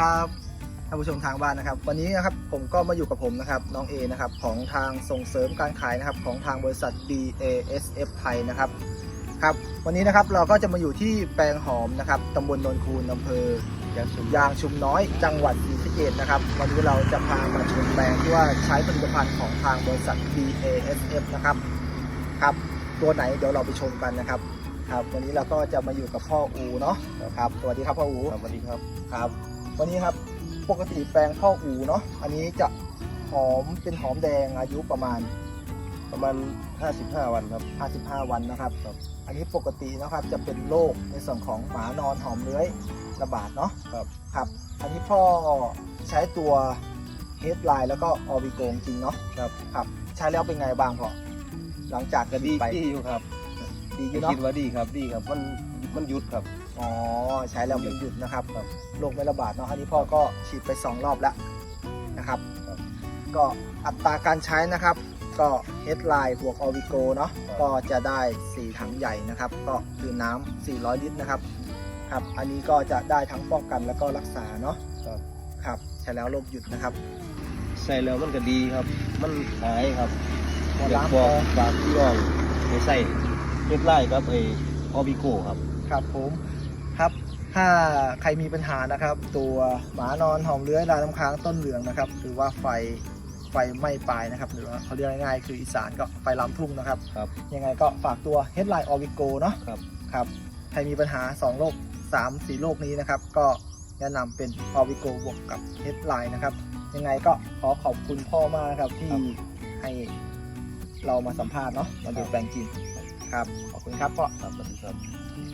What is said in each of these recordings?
ครับท่านผู้ชมทางบ้านนะครับ วันนี้นะครับผมก็มาอยู่กับผมนะครับน้องเอนะครับของทางส่งเสริมการขายนะครับของทางบริษัท BASF ไทยนะครับครับวันนี้นะครับเราก็จะมาอยู่ที่แปลงหอมนะครับตำบลโนนคูนอำเภอยางชุมยางชุมน้อยจังหวัดศรีสะเกษนะครับวันนี้เราจะพามาชมแปลงที่ว่าใช้ผลิตภัณฑ์ของทางบริษัท BASF นะครับครับตัวไหนเดี๋ยวเราไปชมกันนะครับครับ วันนี้เราก็จะมาอยู่กับพ่ออูเนาะครับสวัสดีครับพ่ออูครับสวัสดีครับครับ วันนี้ครับปกติแปลงข้าวอูเนาะอันนี้จะหอมเป็นหอมแดงอายุประมาณประมาณ 55 วันครับ 55 วันนะครับครับ อันนี้ปกตินะครับจะเป็นโรคในส่วนของหมานอนหอมเลื้อยระบาดเนาะครับครับ อันนี้พ่อใช้ตัวเฮดไลน์แล้วก็ออวิโกจริงเนาะครับครับ ใช้แล้วเป็นไงบ้างพ่อหลังจากกก็ระดีดีไปดีอยู่ครับ ดีอก็ยู่เนาะคิดว่าดีครับดีครับมัน มันหยุดครับ อ๋อ ใช้แล้วมันหยุดนะครับครับ โรคไม่ระบาดเนาะอันนี้พ่อก็ฉีดไป 2 รอบแล้วนะครับ ครับก็อัตราการใช้นะครับ ก็เฮดไลน์บวกออวิโกเนาะครับ ก็จะได้ 4 ถังใหญ่นะครับ ก็คือน้ำ400 ลิตรนะครับครับ อันนี้ก็จะได้ทั้งป้องกันแล้วก็รักษาเนาะครับครับ ใช้แล้วโรคหยุดนะครับ ใส่แล้วมันก็ดีครับ มันหายครับหมดอยาล้ากงบอกคอฝากพี่น้องไปใส่เฮ็ดไล่ครับไอ ออบิโกครับ ครับผมครับถ้าใครมีปัญหานะครับ ตัวหมานอนหอมเลื้อยลายน้ำค้างต้นเหลืองนะครับ หรือว่าไฟไฟไหม้ปลายนะครับ หรือว่าเขาเรียกง่ายๆคืออีสานก็ไฟลามทุ่งนะครับ ครับ ยังไงก็ฝากตัว Headline o r v i g o เนาะครับ ครับ ใครมีปัญหา 2 โรค 3 4 โรคนี้นะครับ ก็แนะนำเป็น o r v i g o บวกกับ Headline นะครับ ยังไงก็ขอขอบคุณพ่อมากนะครับที่ให้เรามาสัมภาษณ์เนาะมาดูแปลงจริง ครับ ขอบคุณครับพ่อครับสวัสดีครับ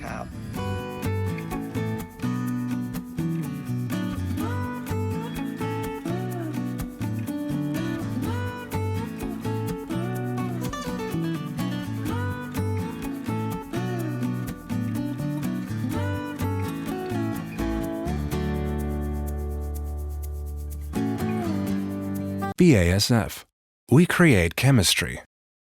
ครับ BASF. We create chemistry.